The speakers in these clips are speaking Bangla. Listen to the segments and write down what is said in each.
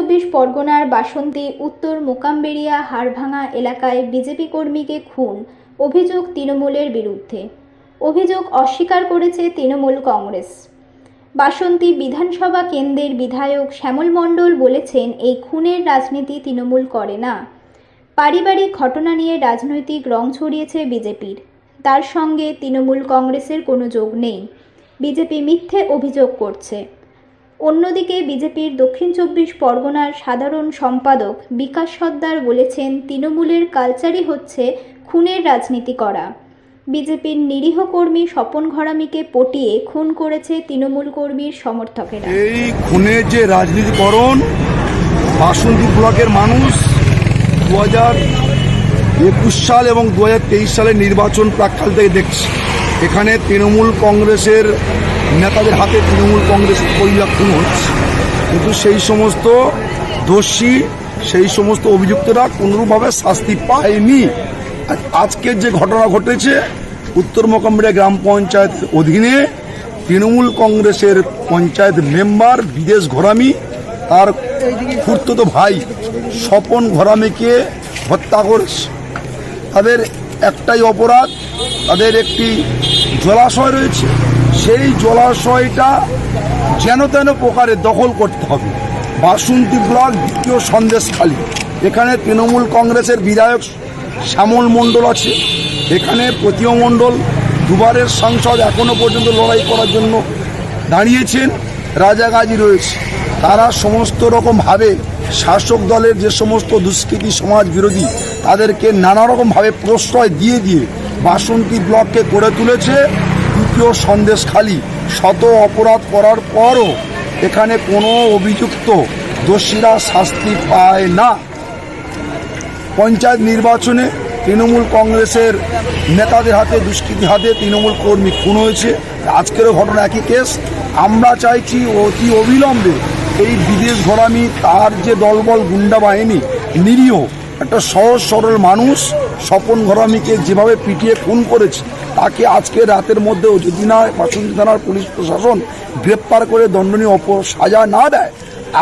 চব্বিশ পরগনার বাসন্তী, উত্তর মোকামবেড়িয়া হাড়ভাঙা এলাকায় বিজেপি কর্মীকে খুন, অভিযোগ তৃণমূলের বিরুদ্ধে। অভিযোগ অস্বীকার করেছে তৃণমূল কংগ্রেস। বাসন্তী বিধানসভা কেন্দ্রের বিধায়ক শ্যামল মণ্ডল বলেছেন, এই খুনের রাজনীতি তৃণমূল করে না। পারিবারিক ঘটনা নিয়ে রাজনৈতিক রং ছড়িয়েছে বিজেপির। তার সঙ্গে তৃণমূল কংগ্রেসের কোনো যোগ নেই। বিজেপি মিথ্যে অভিযোগ করছে। অন্যদিকে বিজেপির দক্ষিণ চব্বিশ পরগনার সাধারণ সম্পাদক বিকাশ সর্দার বলেছেন, তৃণমূলের কালচারই হচ্ছে খুনের রাজনীতি করা। বিজেপির নিরীহ কর্মী স্বপন ঘরামিকে পটিয়ে খুন করেছে তৃণমূল কর্মীর সমর্থকেরা। এই খুনের যে রাজনীতিকরণ বাসন্তী ব্লকের মানুষ দু একুশ সাল এবং দু হাজার তেইশ সালের নির্বাচন প্রাককাল থেকে দেখছি। এখানে তৃণমূল কংগ্রেসের নেতাদের হাতে তৃণমূল কংগ্রেস খুন হচ্ছে। কিন্তু সেই সমস্ত দোষী, সেই সমস্ত অভিযুক্তরা কোনোরূপভাবে শাস্তি পায়নি। আজকের যে ঘটনা ঘটেছে, উত্তর মোকামবিড়া গ্রাম পঞ্চায়েত অধীনে তৃণমূল কংগ্রেসের পঞ্চায়েত মেম্বার, বিদেশ ঘোরামি, তার খুর্তুতো ভাই স্বপন ঘোরামিকে হত্যা করেছে। তাদের একটাই অপরাধ, তাদের একটি জলাশয় রয়েছে, সেই জলাশয়টা যেন তেন প্রকারে দখল করতে হবে। বাসন্তী ব্লক দ্বিতীয় সন্দেশখালী, এখানে তৃণমূল কংগ্রেসের বিধায়ক শ্যামল মণ্ডল আছে। এখানে প্রতীয় মণ্ডল দুবারের সাংসদ এখনও পর্যন্ত লড়াই করার জন্য দাঁড়িয়েছেন রাজাগাজি রয়েছে। তারা সমস্ত রকমভাবে শাসক দলের যে সমস্ত দুষ্কৃতি সমাজ বিরোধী, তাদেরকে নানা রকমভাবে প্রশ্রয় দিয়ে দিয়ে বাসন্তী ব্লককে করে তুলেছে দ্বিতীয় সন্দেশখালী শত অপরাধ করার পরও এখানে কোনো অভিযুক্ত দোষীরা শাস্তি পায় না। পঞ্চায়েত নির্বাচনে তৃণমূল কংগ্রেসের নেতাদের হাতে, দুষ্কৃতী হাতে তৃণমূল কর্মী খুন হয়েছে। আজকেরও ঘটনা একই কেস। আমরা চাইছি অতি অবিলম্বে এই বিদেশ ঘোরামি তার যে দলবল গুন্ডা বাহিনী, নিরীহ, একটা সহজ সরল মানুষ স্বপন ঘরামিকে যেভাবে পিটিয়ে খুন করেছে, তাকে আজকে রাতের মধ্যেও যদি না বাসন্তী থানার পুলিশ প্রশাসন গ্রেপ্তার করে দণ্ডনীয় অপ, সাজা না দেয়,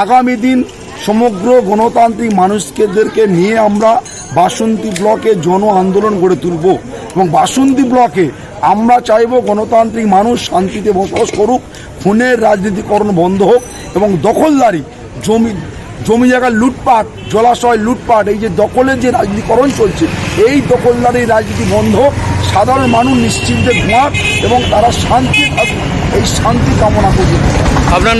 আগামী দিন সমগ্র গণতান্ত্রিক মানুষকেদেরকে নিয়ে আমরা বাসন্তী ব্লকে জন আন্দোলন গড়ে তুলব এবং বাসন্তী ব্লকে আমরা চাইব গণতান্ত্রিক মানুষ শান্তিতে বসবাস করুক, খুনের রাজনীতিকরণ বন্ধ হোক এবং দখলদারি জমি জমি জায়গা লুটপাট, জলাশয় লুটপাট, এই যে দখলের যে রাজনীতিকরণ চলছে, এই দখলদারের রাজনীতি বন্ধ, সাধারণ মানুষ নিশ্চিন্তে ঘুমাক এবং তারা শান্তি এই শান্তি কামনা করবে। আপনার